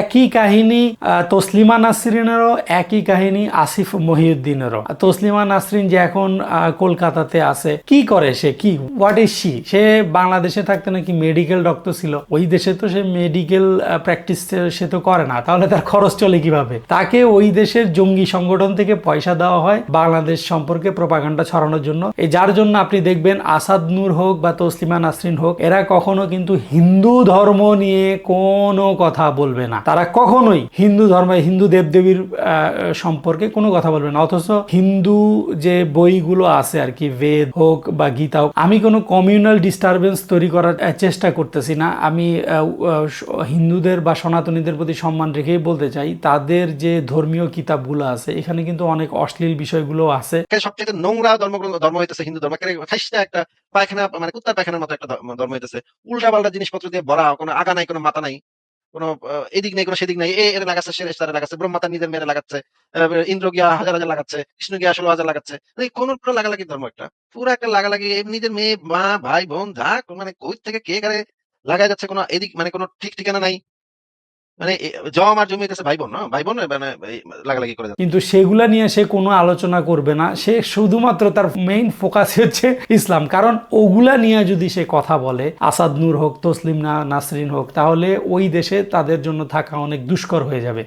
একই কাহিনী তসলিমা নাসরিনেরও একই কাহিনী, আসিফ মহিউদ্দিনেরও। তসলিমা নাসরিন যে এখন কলকাতাতে আছে, কি করে সে? কি? হোয়াট ইজ শি সে বাংলাদেশে থাকতে নাকি মেডিকেল ডক্টর ছিল? ওই দেশে তো সে মেডিকেল প্র্যাকটিস সে তো করে না। তাহলে তার খরচ চলে কীভাবে? তাকে ওই দেশের জঙ্গি সংগঠন থেকে পয়সা দেওয়া হয় বাংলাদেশ সম্পর্কে প্রপাগান্ডা ছড়ানোর জন্য। এই যার জন্য আপনি দেখবেন আসাদ নূর হোক বা তসলিমা নাসরিন হোক, এরা কখনো কিন্তু হিন্দু ধর্ম নিয়ে কোনো কথা বলবে না। তারা কখনোই হিন্দু ধর্ম হিন্দু দেবদেবীর সম্পর্কে কোনো কথা বলবে না। অথচ হিন্দু যে বইগুলো আছে আর কি বেদ হোক বা গীতা হোক আমি কোনো কমিউনাল ডিস্টারবেন্স তৈরি করার চেষ্টা করতেছি না। আমি হিন্দুদের বা সনাতনীদের প্রতি সম্মান রেখেই বলতে চাই তাদের যে ধর্মীয় কিতাবগুলো আছে এখানে কিন্তু অনেক অশ্লীল বিষয়গুলো আছে। সবচেয়ে নোংরা ধর্ম ধর্ম হইতেছে হিন্দু ধর্ম। খাইসটা একটা পায়খানা মানে কুত্তার পায়খানার মতো একটা ধর্ম ধর্ম হইতেছে। উল্টা পাল্টা জিনিসপত্র দিয়ে ভরা কোনো আগা নাই কোনো মাথা নাই। কোনো এদিক নেই, কোনো সেদিক নেই। এ, এর লাগাচ্ছে, সে তারা লাগাচ্ছে ব্রহ্মাতা নিজের মেরে লাগাচ্ছে ইন্দ্র গিয়া হাজার হাজার লাগাচ্ছে, কৃষ্ণ গিয়া ষোলো হাজার লাগাচ্ছে। কোন পুরো লাগালাগি ধর্ম একটা। পুরো একটা লাগালাগি নিজের মেয়ে, মা, ভাই, বোন, যা মানে কই থেকে কে কারে লাগাই যাচ্ছে কোনো এদিক মানে কোনো ঠিক ঠিকানা নাই। মানে জম আর জমি কাছে ভাই বোন ভাই বোন মানে লাগালাগি করে কিন্তু সেগুলা নিয়ে সে কোনো আলোচনা করবে না। সে শুধুমাত্র তার মেইন ফোকাস হচ্ছে ইসলাম। কারণ ওগুলা নিয়ে যদি সে কথা বলে, আসাদ নূর হোক, তসলিম না, নাসরিন হোক, তাহলে ওই দেশে তাদের জন্য থাকা অনেক দুষ্কর হয়ে যাবে।